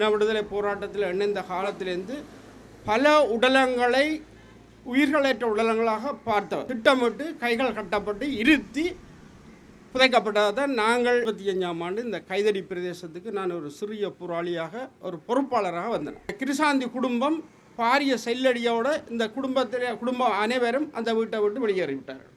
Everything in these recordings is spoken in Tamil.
இன விடுதலை போராட்டத்தில் இணைந்த காலத்திலேருந்து பல உடலங்களை உயிர்களேற்ற உடலங்களாக பார்த்தவர். திட்டமிட்டு கைகள் கட்டப்பட்டு இருத்தி புதைக்கப்பட்டதை தான் நாங்கள் இருபத்தி அஞ்சாம் ஆண்டு இந்த கைதடி பிரதேசத்துக்கு நான் ஒரு சிறிய போராளியாக ஒரு பொறுப்பாளராக வந்தேன். கிருசாந்தி குடும்பம் பாரிய செல்லடியோட இந்த குடும்பத்தில் குடும்பம் அனைவரும் அந்த வீட்டை விட்டு வெளியேறிவிட்டார்கள்.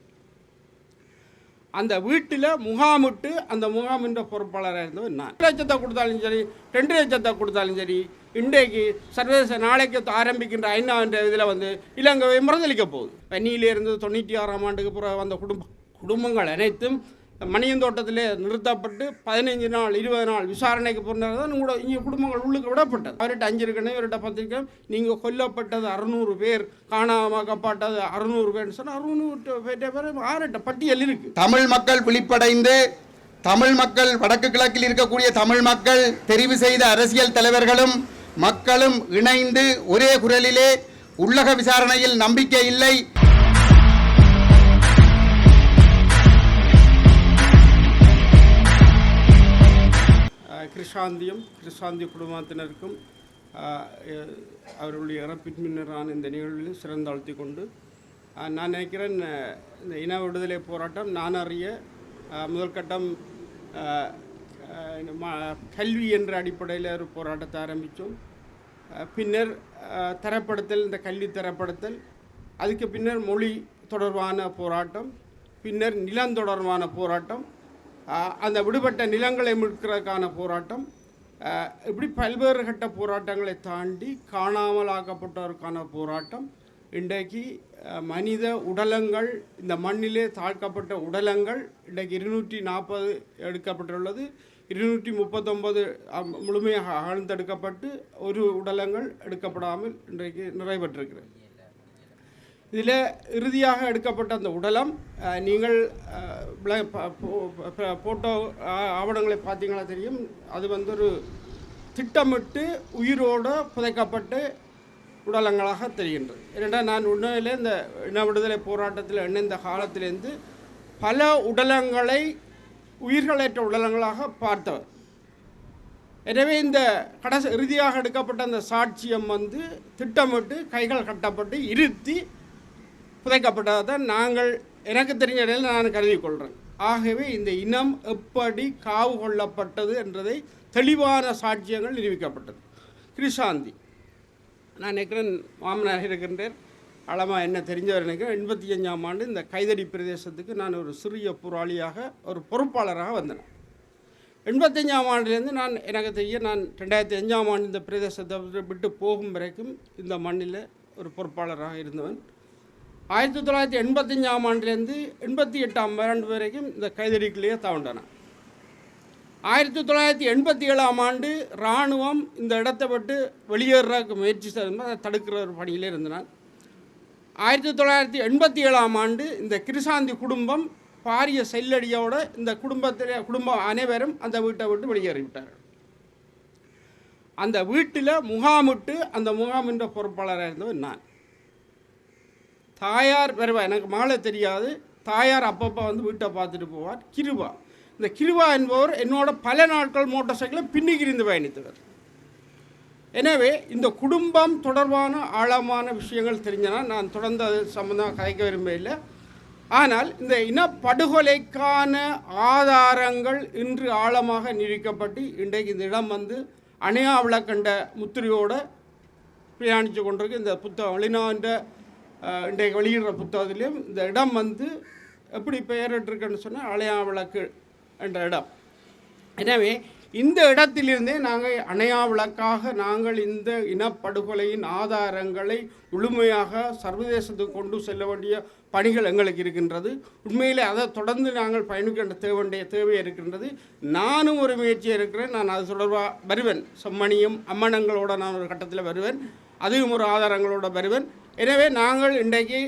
அந்த வீட்டில் முகாமிட்டு அந்த முகாமின்ற பொறுப்பாளராக இருந்தவர் நான். லட்சத்தை கொடுத்தாலும் சரி ரெண்டு லட்சத்தை கொடுத்தாலும் சரி இன்றைக்கு சர்வதேச நாளைக்கு ஆரம்பிக்கின்ற ஐநான்ற இதில் வந்து இலங்கை மறுதளிக்க போகுது. பன்னியிலிருந்து தொண்ணூற்றி ஆறாம் ஆண்டுக்கு பிறகு வந்த குடும்ப குடும்பங்கள் அனைத்தும் மணியந்தோட்டத்திலே நிறுத்தப்பட்டு பதினைஞ்சு நாள் இருபது நாள் விசாரணைக்கு பிறந்தது தான் உங்களோட இங்கே குடும்பங்கள் உள்ளுக்கு விடப்பட்டது. அவர்கிட்ட அஞ்சு இருக்கணும் இவர்கிட்ட பத்திரிக்கை நீங்கள் கொல்லப்பட்டது அறுநூறு பேர் காணாமக்கப்பட்டது அறுநூறு பேர்னு சொன்னால் அறுநூறு பேர் பேர் ஆறுட்ட பட்டியல் இருக்குது தமிழ் மக்கள் விழிப்படைந்து தமிழ் மக்கள் வடக்கு கிழக்கில் இருக்கக்கூடிய தமிழ் மக்கள் தெரிவு செய்த அரசியல் தலைவர்களும் மக்களும் இணைந்து ஒரே குரலிலே உள்ளக விசாரணையில் நம்பிக்கை இல்லை. கிருஷாந்தியும் கிருஷாந்தி குடும்பத்தினருக்கும் அவர்களுடைய இறப்பின் முன்னரான இந்த நிகழ்வில் சிறந்தாழ்த்தி கொண்டு நான் நினைக்கிறேன் இந்த இன விடுதலை போராட்டம் நான் அறிய முதல் கட்டம் கல்வி என்ற அடிப்படையில் ஒரு போராட்டத்தை ஆரம்பித்தோம். பின்னர் தரப்படுத்தல் இந்த கல்வி தரப்படுத்தல் அதுக்கு பின்னர் மொழி தொடர்பான போராட்டம் பின்னர் நிலம் தொடர்பான போராட்டம் அந்த விடுபட்ட நிலங்களை மீட்கிறதுக்கான போராட்டம் இப்படி பல்வேறு கட்ட போராட்டங்களை தாண்டி காணாமலாக்கப்பட்டோருக்கான போராட்டம் இன்றைக்கு மனித உடலங்கள் இந்த மண்ணிலே தாழ்க்கப்பட்ட உடலங்கள் இன்றைக்கு இருநூற்றி நாற்பது எடுக்கப்பட்டுள்ளது இருநூற்றி முப்பத்தொன்பது முழுமையாக அகழ்ந்தெடுக்கப்பட்டு ஒரு உடலங்கள் எடுக்கப்படாமல் இன்றைக்கு நிறைவேற்றிருக்கிறது. இதில் இறுதியாக எடுக்கப்பட்ட அந்த உடலம் நீங்கள் போ- போட்டோ ஆவணங்களை பார்த்தீங்களா தெரியும்? அது வந்து ஒரு திட்டமிட்டு உயிரோடு புதைக்கப்பட்டு உடலங்களாக தெரிகின்றது. ஏனென்றால் நான் உண்மையிலே இந்த இன விடுதலை போராட்டத்தில் இணைந்த காலத்திலேருந்து பல உடலங்களை உயிர்களேற்ற உடலங்களாக பார்த்தவர். எனவே இந்த கடைசி இறுதியாக எடுக்கப்பட்ட அந்த சாட்சியம் வந்து திட்டமிட்டு கைகள் கட்டப்பட்டு இருத்தி புதைக்கப்பட்டதை தான் நாங்கள் எனக்கு தெரிஞ்ச இடையில் நான் கருதி கொள்கிறேன் ஆகவே இந்த இனம் எப்படி காவு கொள்ளப்பட்டது என்றதை தெளிவான சாட்சியங்கள் நிரூபிக்கப்பட்டது. கிருஷாந்தி. நான் நினைக்கிறேன் மாமனாக இருக்கின்றேன். அளமாக என்ன தெரிஞ்சவர் நினைக்கிறேன். எண்பத்தி அஞ்சாம் ஆண்டு இந்த கைதடி பிரதேசத்துக்கு நான் ஒரு சிறிய போராளியாக ஒரு பொறுப்பாளராக வந்தேன். எண்பத்தஞ்சாம் ஆண்டுலேருந்து நான் எனக்கு தெரிய நான் ரெண்டாயிரத்தி அஞ்சாம் ஆண்டு இந்த பிரதேசத்தை விட்டு- விட்டு போகும் வரைக்கும் இந்த மண்ணில் ஒரு பொறுப்பாளராக இருந்தவன். ஆயிரத்தி தொள்ளாயிரத்தி எண்பத்தஞ்சாம் ஆண்டுலேருந்து எண்பத்தி எட்டாம் ஆண்டு வரைக்கும் இந்த கைதடிக்குள்ளேயே தவண்டன. ஆயிரத்தி தொள்ளாயிரத்தி எண்பத்தி ஏழாம் ஆண்டு இராணுவம் இந்த இடத்தை விட்டு வெளியேறக்கு முயற்சி செய்து அதை தடுக்கிற ஒரு பணியிலே இருந்தேன். ஆயிரத்தி தொள்ளாயிரத்தி எண்பத்தி ஏழாம் ஆண்டு இந்த கிருசாந்தி குடும்பம் பாரிய செல்லடியோடு இந்த குடும்பத்தில் குடும்பம் அனைவரும் அந்த வீட்டை விட்டு வெளியேறிவிட்டார்கள். அந்த வீட்டில் முகாமிட்டு அந்த முகாமின்ற பொறுப்பாளராக இருந்தவர் நான். தாயார் வருவா எனக்கு மாலை தெரியாது. தாயார் அப்பப்போ வந்து வீட்டை பார்த்துட்டு போவார். கிருபா. இந்த கிருபா என்பவர் என்னோட பல நாட்கள் மோட்டார் சைக்கிளை பின்னிக்கிருந்து பயணித்தவர். எனவே இந்த குடும்பம் தொடர்பான ஆழமான விஷயங்கள் தெரிஞ்சனா நான் தொடர்ந்து அது சம்மந்தமாக கதைக்க விரும்பவில்லை ஆனால் இந்த இனப்படுகொலைக்கான ஆதாரங்கள் இன்று ஆழமாக நிரூபிக்கப்பட்டு இன்றைக்கு இந்த இடம் வந்து அணையா விளக்கண்ட முத்திரையோடு பிரயாணித்து கொண்டிருக்கு. இந்த புத்தகம் வெளிநாட்டு இன்றைக்கு வெளியிடுற புத்தகத்திலையும் இந்த இடம் வந்து எப்படி பெயரிட்டிருக்குன்னு சொன்னால் அலையா விளக்கு என்ற இடம். எனவே இந்த இடத்திலிருந்தே நாங்கள் அணையா விளக்காக நாங்கள் இந்த இனப்படுகொலையின் ஆதாரங்களை முழுமையாக சர்வதேசத்துக்கு கொண்டு செல்ல வேண்டிய பணிகள் எங்களுக்கு இருக்கின்றது. உண்மையிலே அதை தொடர்ந்து நாங்கள் பயணிக்கின்ற தேவை தேவை இருக்கின்றது. நானும் ஒரு முயற்சியாக இருக்கிறேன் நான் அது தொடர்பாக வருவேன். செம்மணியும் அம்மணங்களோட நான் ஒரு கட்டத்தில் வருவேன். அதுவும் ஒரு ஆதாரங்களோட வருவேன். எனவே நாங்கள் இன்றைக்கு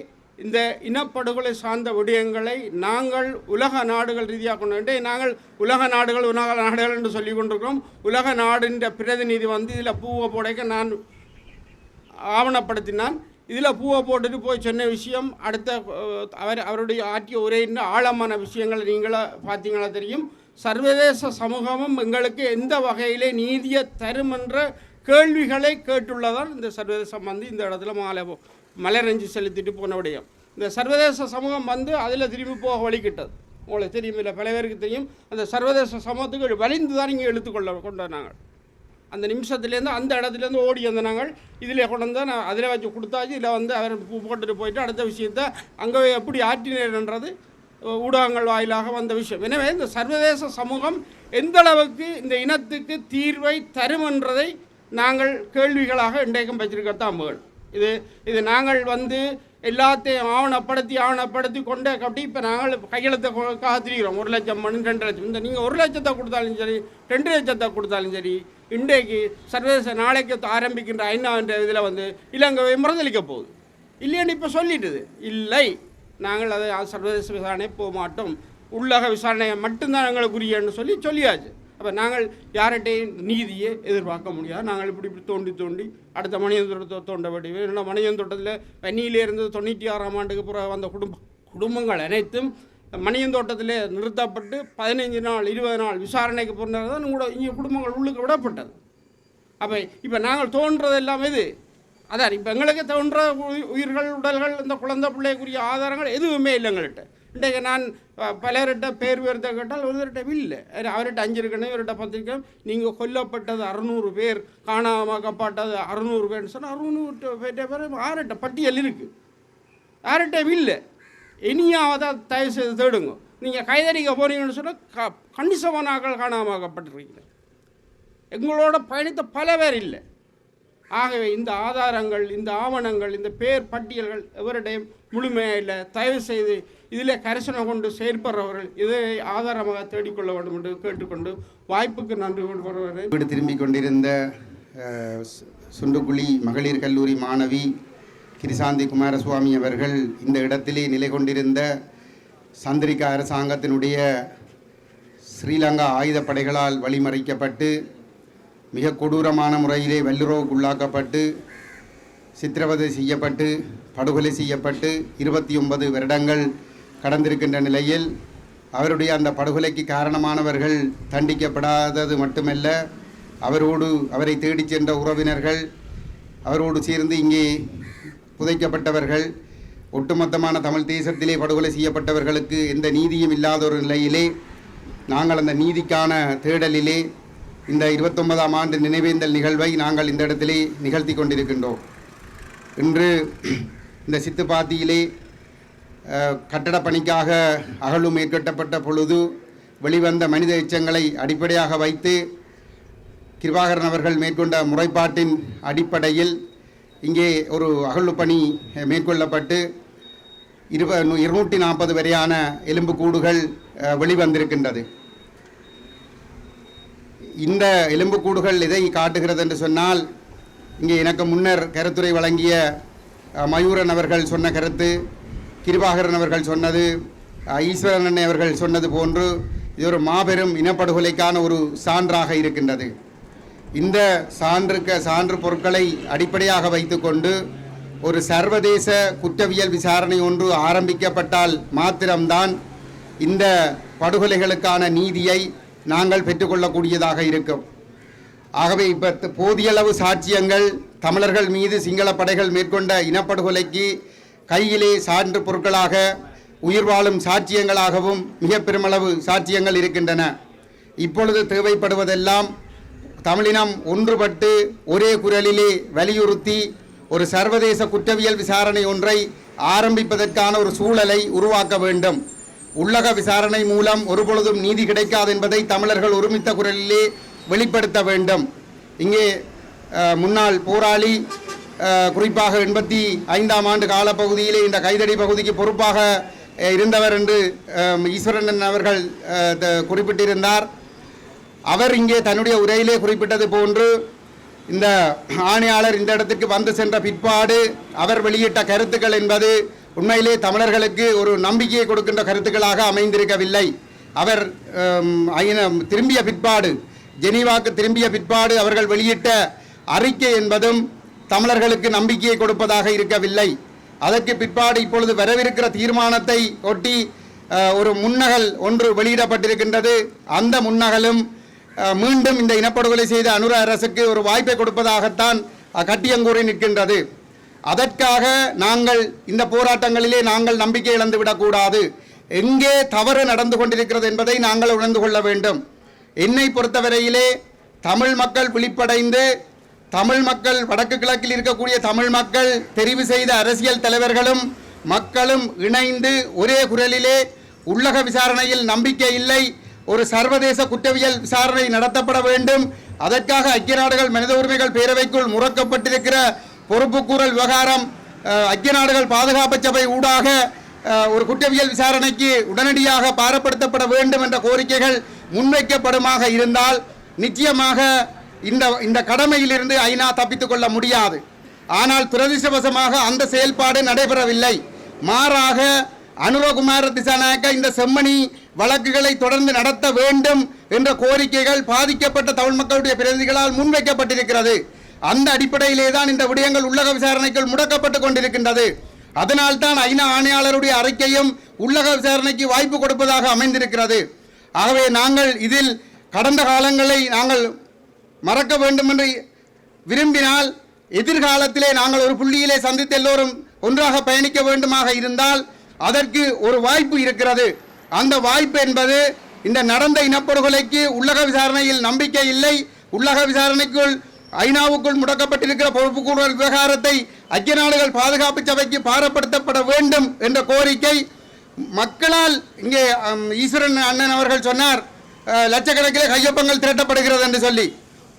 இந்த இனப்படுகொலை சார்ந்த விடயங்களை நாங்கள் உலக நாடுகள் ரீதியாக கொண்டு வந்து நாங்கள் உலக நாடுகள் உலக நாடுகள் என்று சொல்லி கொண்டிருக்கிறோம். உலக நாடுன்ற பிரதிநிதி வந்து இதில் பூவை போடைக்க நான் ஆவணப்படுத்தினான். இதில் பூவை போட்டுட்டு போய் சொன்ன விஷயம் அடுத்த அவர் அவருடைய ஆற்றிய உரையின் ஆழமான விஷயங்களை நீங்களே பார்த்தீங்களா தெரியும். சர்வதேச சமூகமும் எங்களுக்கு எந்த வகையிலே நீதியை தரும் என்ற கேள்விகளை கேட்டுள்ளதால் இந்த சர்வதேசம் வந்து இந்த இடத்துல மாலை மலரஞ்சு செலுத்திட்டு போன விடயம். இந்த சர்வதேச சமூகம் வந்து அதில் திரும்பி போக வழிகிட்டது. உங்களுக்கு தெரியும் இல்லை பல பேருக்கு தெரியும் அந்த சர்வதேச சமூகத்துக்கு வலிந்து தான் இங்கே எழுத்துக்கொள்ள கொண்டு நாங்கள் அந்த நிமிஷத்துலேருந்து அந்த இடத்துலேருந்து ஓடி வந்த நாங்கள் இதில் கொண்டு வந்து நான் அதில் வச்சு கொடுத்தாச்சு. இதில் வந்து அவர் பூ போட்டுட்டு போயிட்டு அடுத்த விஷயத்த அங்கே எப்படி ஆற்றினேன்றது ஊடகங்கள் வாயிலாக வந்த விஷயம். எனவே இந்த சர்வதேச சமூகம் எந்த அளவுக்கு இந்த இனத்துக்கு தீர்வை தரும் என்றதை நாங்கள் கேள்விகளாக இன்றைக்கும் வச்சிருக்கத்தான் வேணும் இது இது நாங்கள் வந்து எல்லாத்தையும் ஆவணப்படுத்தி ஆவணப்படுத்தி கொண்டே கட்டி இப்போ நாங்கள் கையெழுத்தை காத்திருக்கிறோம். ஒரு லட்சம் மணி ரெண்டு லட்சம். இந்த நீங்கள் ஒரு லட்சத்தை கொடுத்தாலும் சரி ரெண்டு லட்சத்தை கொடுத்தாலும் சரி இன்றைக்கு சர்வதேச நாளைக்கு ஆரம்பிக்கின்ற ஐநான்ற இதில் வந்து இலங்கை மறுதளிக்க போகுது. இல்லைன்னு இப்போ சொல்லிட்டுது. இல்லை. நாங்கள் அதை சர்வதேச விசாரணை போக மாட்டோம். உள்ளக விசாரணையை மட்டும்தான் எங்களுக்குரியன்னு சொல்லி சொல்லியாச்சு. அப்போ நாங்கள் யார்கிட்டையும் நீதியை எதிர்பார்க்க முடியாது. நாங்கள் இப்படி இப்படி தோண்டி தோண்டி அடுத்த மணியந்தோட்டத்தை தோண்ட வேண்டிய ஏன்னா மணியந்தோட்டத்தில் இருந்து தொண்ணூற்றி ஆறாம் ஆண்டுக்கு பிறகு வந்த குடும்ப குடும்பங்கள் அனைத்தும் மணியந்தோட்டத்தில் நிறுத்தப்பட்டு பதினைஞ்சு நாள் இருபது நாள் விசாரணைக்கு பிறந்தது தான் கூட இங்கே குடும்பங்கள் உள்ளுக்கு விடப்பட்டது. அப்போ இப்போ நாங்கள் தோன்றது எல்லாமே இது அதான் இப்போ எங்களுக்கு தோன்ற உயிர்கள் உடல்கள் இந்த குழந்தை பிள்ளைக்குரிய ஆதாரங்கள் எதுவுமே இல்லை எங்கள்கிட்ட இன்றைக்கு நான் பலர்கிட்ட பேர் விருத்த கேட்டால் ஒருவர்கிட்ட இல்லை. அவர்கிட்ட அஞ்சு இருக்கணும் இவர்கிட்ட பத்து நீங்கள் கொல்லப்பட்டது அறுநூறு பேர் காணாமக்கப்பட்டது அறுநூறு பேர்னு சொன்னால் அறுநூறு பேர்ட்ட பேர் ஆறுகிட்ட பட்டியல் இருக்குது யார்கிட்டையும் இல்லை. இனியாவதா தயவு செய்து தேடுங்க. நீங்கள் கைதறிக்க போகிறீங்கன்னு சொன்னால் க கணிசமான ஆக்கள் காணாமக்கப்பட்டிருக்கீங்க. எங்களோட பயணித்த பல பேர் இல்லை. ஆகவே இந்த ஆதாரங்கள் இந்த ஆவணங்கள் இந்த பேர் பட்டியல்கள் எவரிடையும் முழுமையாக இல்லை. தயவு செய்து இதில் கரிசனை கொண்டு செயற்படுறவர்கள் இதை ஆதாரமாக தேடிக்கொள்ள வேண்டும் என்று கேட்டுக்கொண்டு வாய்ப்புக்கு நன்றி கொண்டு வீடு திரும்பிக் கொண்டிருந்த சு- சுண்டுக்குழி மகளிர் கல்லூரி மாணவி கிரிசாந்தி குமாரசுவாமி அவர்கள் இந்த இடத்திலே நிலை கொண்டிருந்த சந்திரிகா அரசாங்கத்தினுடைய ஸ்ரீலங்கா ஆயுதப்படைகளால் வழிமறைக்கப்பட்டு மிக கொடூரமான முறையிலே வல்லுறவுக்குள்ளாக்கப்பட்டு சித்திரவதை செய்யப்பட்டு படுகொலை செய்யப்பட்டு இருபத்தி ஒன்பது வருடங்கள் கடந்திருக்கின்ற நிலையில் அவருடைய அந்த படுகொலைக்கு காரணமானவர்கள் தண்டிக்கப்படாதது மட்டுமல்ல அவரோடு அவரை தேடிச் சென்ற உறவினர்கள் அவரோடு சேர்ந்து இங்கே புதைக்கப்பட்டவர்கள் ஒட்டுமொத்தமான தமிழ் தேசத்திலே படுகொலை செய்யப்பட்டவர்களுக்கு எந்த நீதியும் இல்லாத ஒரு நிலையிலே நாங்கள் அந்த நீதிக்கான தேடலிலே இந்த இருபத்தொன்பதாம் ஆண்டு நினைவேந்தல் நிகழ்வை நாங்கள் இந்த இடத்திலே நிகழ்த்தி கொண்டிருக்கின்றோம். இன்று இந்த சித்துப்பாத்தியிலே கட்டட பணிக்காக அகழ்வு மேற்கட்டப்பட்ட பொழுது வெளிவந்த மனித எச்சங்களை அடிப்படையாக வைத்து கிருபாகரன் அவர்கள் மேற்கொண்ட முறைப்பாட்டின் அடிப்படையில் இங்கே ஒரு அகழ்வு பணி மேற்கொள்ளப்பட்டு இருப இருநூற்றி நாற்பது வரையான எலும்புக்கூடுகள் கூடுகள் வெளிவந்திருக்கின்றது. இந்த எலும்புக்கூடுகள் இதை காட்டுகிறது என்று சொன்னால் இங்கே எனக்கு முன்னர் கருத்துரை வழங்கிய மயூரன் அவர்கள் சொன்ன கருத்து கிருபாகரன் அவர்கள் சொன்னது ஈஸ்வரன் அண்ணன் அவர்கள் சொன்னது போன்று இது ஒரு மாபெரும் இனப்படுகொலைக்கான ஒரு சான்றாக இருக்கின்றது. இந்த சான்றுக்க சான்று பொருட்களை அடிப்படையாக வைத்துக்கொண்டு ஒரு சர்வதேச குற்றவியல் விசாரணை ஒன்று ஆரம்பிக்கப்பட்டால் மாத்திரம்தான் இந்த படுகொலைகளுக்கான நீதியை நாங்கள் பெற்றுக்கொள்ளக்கூடியதாக இருக்கும். ஆகவே இப்போ போதியளவு சாட்சியங்கள் தமிழர்கள் மீது சிங்கள படைகள் மேற்கொண்ட இனப்படுகொலைக்கு கையிலே சான்று பொருட்களாக உயிர் வாழும் சாட்சியங்களாகவும் மிக பெருமளவு சாட்சியங்கள் இருக்கின்றன. இப்பொழுது தேவைப்படுவதெல்லாம் தமிழினம் ஒன்றுபட்டு ஒரே குரலிலே வலியுறுத்தி ஒரு சர்வதேச குற்றவியல் விசாரணை ஒன்றை ஆரம்பிப்பதற்கான ஒரு சூழலை உருவாக்க வேண்டும். உள்ளக விசாரணை மூலம் ஒருபொழுதும் நீதி கிடைக்காது என்பதை தமிழர்கள் ஒருமித்த குரலிலே வெளிப்படுத்த வேண்டும். இங்கே முன்னாள் போராளி குறிப்பாக எண்பத்தி ஐந்தாம் ஆண்டு காலப்பகுதியிலே இந்த கைதடி பகுதிக்கு பொறுப்பாக இருந்தவர் என்று ஈஸ்வரன் அவர்கள் த- குறிப்பிட்டிருந்தார். அவர் இங்கே தன்னுடைய உரையிலே குறிப்பிட்டது போன்று இந்த ஆணையாளர் இந்த இடத்துக்கு வந்து சென்ற பிற்பாடு அவர் வெளியிட்ட கருத்துக்கள் என்பது உண்மையிலே தமிழர்களுக்கு ஒரு நம்பிக்கையை கொடுக்கின்ற கருத்துக்களாக அமைந்திருக்கவில்லை. அவர் திரும்பிய பிற்பாடு ஜெனீவாக்கு திரும்பிய பிற்பாடு அவர்கள் வெளியிட்ட அறிக்கை என்பதும் தமிழர்களுக்கு நம்பிக்கையை கொடுப்பதாக இருக்கவில்லை. அதற்கு பிற்பாடு இப்பொழுது வரவிருக்கிற தீர்மானத்தை ஒட்டி ஒரு முன்னகல் ஒன்று வெளியிடப்பட்டிருக்கின்றது. அந்த முன்னகலும் மீண்டும் இந்த இனப்படுகொலை செய்த அனுர அரசுக்கு ஒரு வாய்ப்பை கொடுப்பதாகத்தான் கட்டியங்கூறி நிற்கின்றது. அதற்காக நாங்கள் இந்த போராட்டங்களிலே நாங்கள் நம்பிக்கை இழந்து விடக்கூடாது. எங்கே தவறு நடந்து கொண்டிருக்கிறது என்பதை நாங்கள் உணர்ந்து கொள்ள வேண்டும். என்னை பொறுத்தவரையிலே தமிழ் மக்கள் விழிப்படைந்து தமிழ் மக்கள் வடக்கு கிழக்கில் இருக்கக்கூடிய தமிழ் மக்கள் தெரிவு செய்த அரசியல் தலைவர்களும் மக்களும் இணைந்து ஒரே குரலிலே உள்ளக விசாரணையில் நம்பிக்கை இல்லை ஒரு சர்வதேச குற்றவியல் விசாரணை நடத்தப்பட வேண்டும். அதற்காக ஐக்கிய நாடுகள் மனித உரிமைகள் பேரவைக்குள் முறக்கப்பட்டிருக்கிற பொறுப்புக்கூறல் விவகாரம் ஐக்கிய நாடுகள் பாதுகாப்பு சபை ஊடாக ஒரு குற்றவியல் விசாரணைக்கு உடனடியாக பாரப்படுத்தப்பட வேண்டும் என்ற கோரிக்கைகள் முன்வைக்கப்படுமாக இருந்தால் நிச்சயமாக இந்த இந்த கடமையிலிருந்து ஐநா தப்பித்துக் கொள்ள முடியாது. ஆனால் துரதிர்ஷ்டவசமாக அந்த செயல்பாடு நடைபெறவில்லை. மாறாக அனுரகுமார திசாநாயக்க இந்த செம்மணி வழக்குகளை தொடர்ந்து நடத்த வேண்டும் என்ற கோரிக்கைகள் பாதிக்கப்பட்ட தமிழ் மக்களுடைய பிரதிநிதிகளால் முன்வைக்கப்பட்டிருக்கிறது. அந்த அடிப்படையிலே தான் இந்த விடயங்கள் உள்ளக விசாரணைகள் முடக்கப்பட்டு கொண்டிருக்கின்றது. அதனால் தான் ஐநா ஆணையாளருடைய அறிக்கையும் உள்ளக விசாரணைக்கு வாய்ப்பு கொடுப்பதாக அமைந்திருக்கிறது. ஆகவே நாங்கள் இதில் கடந்த காலங்களை நாங்கள் மறக்க வேண்டும் என்று விரும்பினால் எதிர்காலத்திலே நாங்கள் ஒரு புள்ளியிலே சந்தித்து எல்லோரும் ஒன்றாக பயணிக்க வேண்டுமாக இருந்தால் அதற்கு ஒரு வாய்ப்பு இருக்கிறது. அந்த வாய்ப்பு என்பது இந்த நடந்த இனப்படுகொலைக்கு உள்ளக விசாரணையில் நம்பிக்கை இல்லை. உள்ளக விசாரணைக்குள் ஐநாவுக்குள் முடக்கப்பட்டிருக்கிற பொறுப்புக்கூறல் விவகாரத்தை ஐக்கிய நாடுகள் பாதுகாப்பு சபைக்கு பாரப்படுத்தப்பட வேண்டும் என்ற கோரிக்கை மக்களால் இங்கே ஈஸ்வரன் அண்ணன் அவர்கள் சொன்னார். லட்சக்கணக்கில் லட்சக்கணக்கிலே கையொப்பங்கள் திரட்டப்படுகிறது என்று சொல்லி.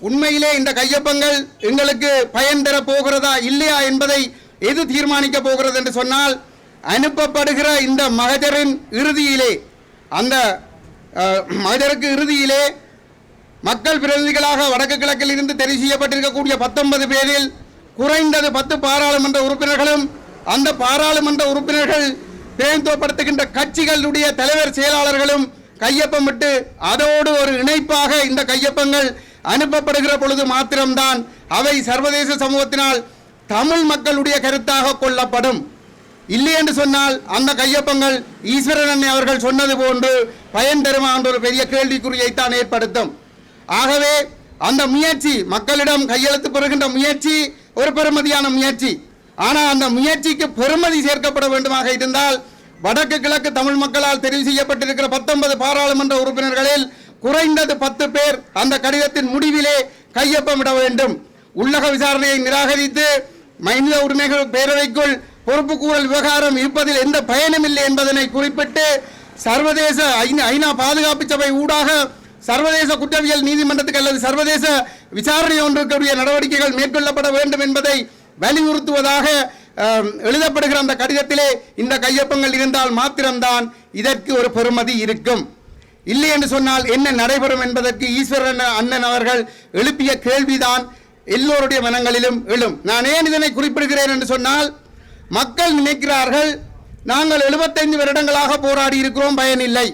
உண்மையிலே இந்த கையொப்பங்கள் எங்களுக்கு பயன் தர போகிறதா இல்லையா என்பதை எது தீர்மானிக்க போகிறது என்று சொன்னால் அனுப்பப்படுகிற இந்த மகஜரின் இறுதியிலே அந்த மகஜருக்கு இறுதியிலே மக்கள் பிரதிநிதிகளாக வடக்கு கிழக்கில் இருந்து தெரிவு செய்யப்பட்டிருக்கக்கூடிய பத்தொன்பது பேரில் குறைந்தது பத்து பாராளுமன்ற உறுப்பினர்களும் அந்த பாராளுமன்ற உறுப்பினர்கள் தேர்ந்தோப்படுத்துகின்ற கட்சிகளுடைய தலைவர் செயலாளர்களும் கையொப்பமிட்டு அதோடு ஒரு இணைப்பாக இந்த கையொப்பங்கள் அனுப்பப்படுகிற பொழுது மாத்திரம்தான் அவை சர்வதேச சமூகத்தினால் தமிழ் மக்களுடைய கருத்தாக கொள்ளப்படும். இல்லை என்று சொன்னால் அந்த கையொப்பங்கள் ஈஸ்வரன் அன்னை அவர்கள் சொன்னது போன்று பயன் தருமா என்ற ஒரு பெரிய கேள்விக்குறியைத்தான் ஏற்படுத்தும். ஆகவே அந்த முயற்சி மக்களிடம் கையெழுத்து பெறுகின்ற முயற்சி ஒரு பெருமதியான முயற்சி. ஆனால் அந்த முயற்சிக்கு பெருமதி சேர்க்கப்பட வேண்டுமாக இருந்தால் வடக்கு கிழக்கு தமிழ் மக்களால் தெரிவு செய்யப்பட்டிருக்கிற பத்தொன்பது பாராளுமன்ற உறுப்பினர்களில் குறைந்தது பத்து பேர் அந்த கடிதத்தின் முடிவிலே கையொப்பமிட வேண்டும். உள்ளக விசாரணையை நிராகரித்து மனித உரிமைகள் பேரவைக்குள் பொறுப்புக்கூறல் விவகாரம் இருப்பதில் எந்த பயனும் இல்லை என்பதனை குறிப்பிட்டு சர்வதேச ஐநா ஐநா பாதுகாப்பு சபை ஊடாக சர்வதேச குற்றவியல் நீதிமன்றத்துக்கு அல்லது சர்வதேச விசாரணை ஒன்றுக்குரிய நடவடிக்கைகள் மேற்கொள்ளப்பட வேண்டும் என்பதை வலியுறுத்துவதாக எழுதப்படுகிற அந்த கடிதத்திலே இந்த கையொப்பங்கள் இருந்தால் மாத்திரம்தான் இதற்கு ஒரு பெறுமதி இருக்கும். இல்லை என்று சொன்னால் என்ன நடைபெறும் என்பதற்கு ஈஸ்வரன் அண்ணன் அவர்கள் எழுப்பிய கேள்விதான் எல்லோருடைய மனங்களிலும் எழும். நான் ஏன் இதனை குறிப்பிடுகிறேன் என்று சொன்னால் மக்கள் நினைக்கிறார்கள் நாங்கள் 75 வருடங்களாக போராடி இருக்கிறோம் பயனில்லை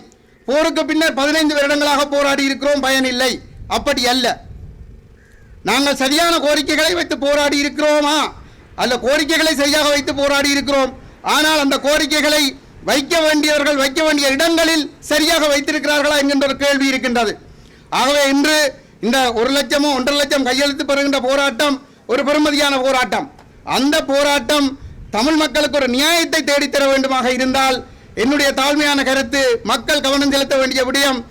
போருக்கு பின்னர் பதினைந்து வருடங்களாக போராடி இருக்கிறோம் பயனில்லை அப்படி அல்ல. நாங்கள் சரியான கோரிக்கைகளை வைத்து போராடி இருக்கிறோமா? அல்ல கோரிக்கைகளை சரியாக வைத்து போராடி இருக்கிறோம். ஆனால் அந்த கோரிக்கைகளை வைக்க வேண்டியவர்கள் வைக்க வேண்டிய இடங்களில் சரியாக வைத்திருக்கிறார்களா என்கின்ற ஒரு கேள்வி இருக்கின்றது. ஆகவே இன்று இந்த ஒரு லட்சமோ ஒன்றரை லட்சம் கையெழுத்து பெறுகின்ற போராட்டம் ஒரு பெருமதியான போராட்டம். அந்த போராட்டம் தமிழ் மக்களுக்கு ஒரு நியாயத்தை தேடித்தர வேண்டுமாக இருந்தால் என்னுடைய தாழ்மையான கருத்து மக்கள் கவனம் செலுத்த வேண்டிய விடயம்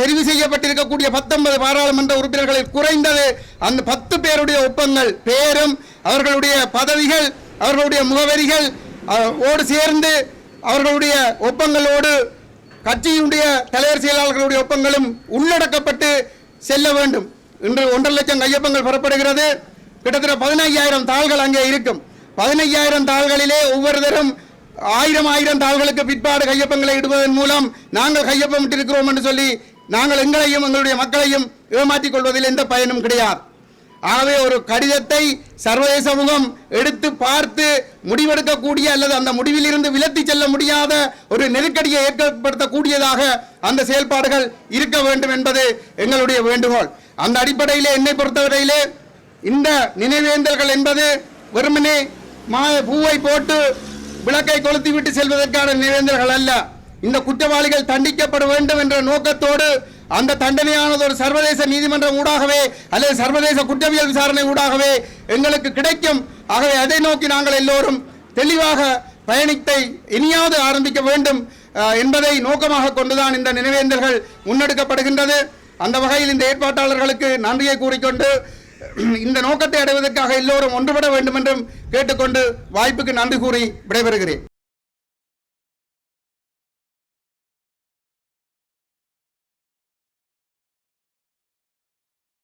தெரிவு செய்யப்பட்டிருக்கக்கூடிய பத்தொன்பது பாராளுமன்ற உறுப்பினர்களில் குறைந்தது அந்த பத்து பேருடைய ஒப்பங்கள் பேரும் அவர்களுடைய பதவிகள் அவர்களுடைய முகவரிகள் ஓடு சேர்ந்து அவர்களுடைய ஒப்பங்களோடு கட்சியினுடைய தலைவர் செயலாளர்களுடைய ஒப்பங்களும் உள்ளடக்கப்பட்டு செல்ல வேண்டும். இன்று ஒன்றரை லட்சம் கையொப்பங்கள் பெறப்படுகிறது. கிட்டத்தட்ட பதினைஞ்சாயிரம் தாள்கள் அங்கே இருக்கும். பதினையாயிரம் தாள்களிலே ஒவ்வொருத்தரும் ஆயிரம் ஆயிரம் தாள்களுக்கு பிற்பாடு கையொப்பங்களை இடுவதன் மூலம் நாங்கள் கையொப்பமிட்டிருக்கிறோம் என்று சொல்லி நாங்கள் எங்களையும் எங்களுடைய மக்களையும் ஏமாற்றிக் கொள்வதில் எந்த பயனும் கிடையாது. ஆகவே ஒரு கடிதத்தை சர்வதேச சமூகம் எடுத்து பார்த்து முடிவெடுக்கக்கூடிய அல்லது அந்த முடிவில் இருந்து விலத்தி செல்ல முடியாத ஒரு நெருக்கடியை ஏற்படுத்தக்கூடியதாக அந்த செயல்பாடுகள் இருக்க வேண்டும் என்பது எங்களுடைய வேண்டுகோள். அந்த அடிப்படையிலே என்னை பொறுத்தவரையிலே இந்த நினைவேந்தல்கள் என்பது வெறுமனே மா பூவை போட்டு விளக்கை கொளுத்தி விட்டு செல்வதற்கான நினைவேந்தல்கள் அல்ல. இந்த குற்றவாளிகள் தண்டிக்கப்பட வேண்டும் என்ற நோக்கத்தோடு அந்த தண்டனையானது ஒரு சர்வதேச நீதிமன்றம் ஊடாகவே அல்லது சர்வதேச குற்றவியல் விசாரணை ஊடாகவே எங்களுக்கு கிடைக்கும். ஆகவே அதை நோக்கி நாங்கள் எல்லோரும் தெளிவாக பயணித்தை இனியாவது ஆரம்பிக்க வேண்டும். என்பதை நோக்கமாக கொண்டுதான் இந்த நினைவேந்தல்கள் முன்னெடுக்கப்படுகின்றது. அந்த வகையில் இந்த ஏற்பாட்டாளர்களுக்கு நன்றியை கூறிக்கொண்டு இந்த நோக்கத்தை அடைவதற்காக எல்லோரும் ஒன்றுபட வேண்டும் என்றும் கேட்டுக்கொண்டு வாய்ப்புக்கு நன்றி கூறி விடைபெறுகிறேன்.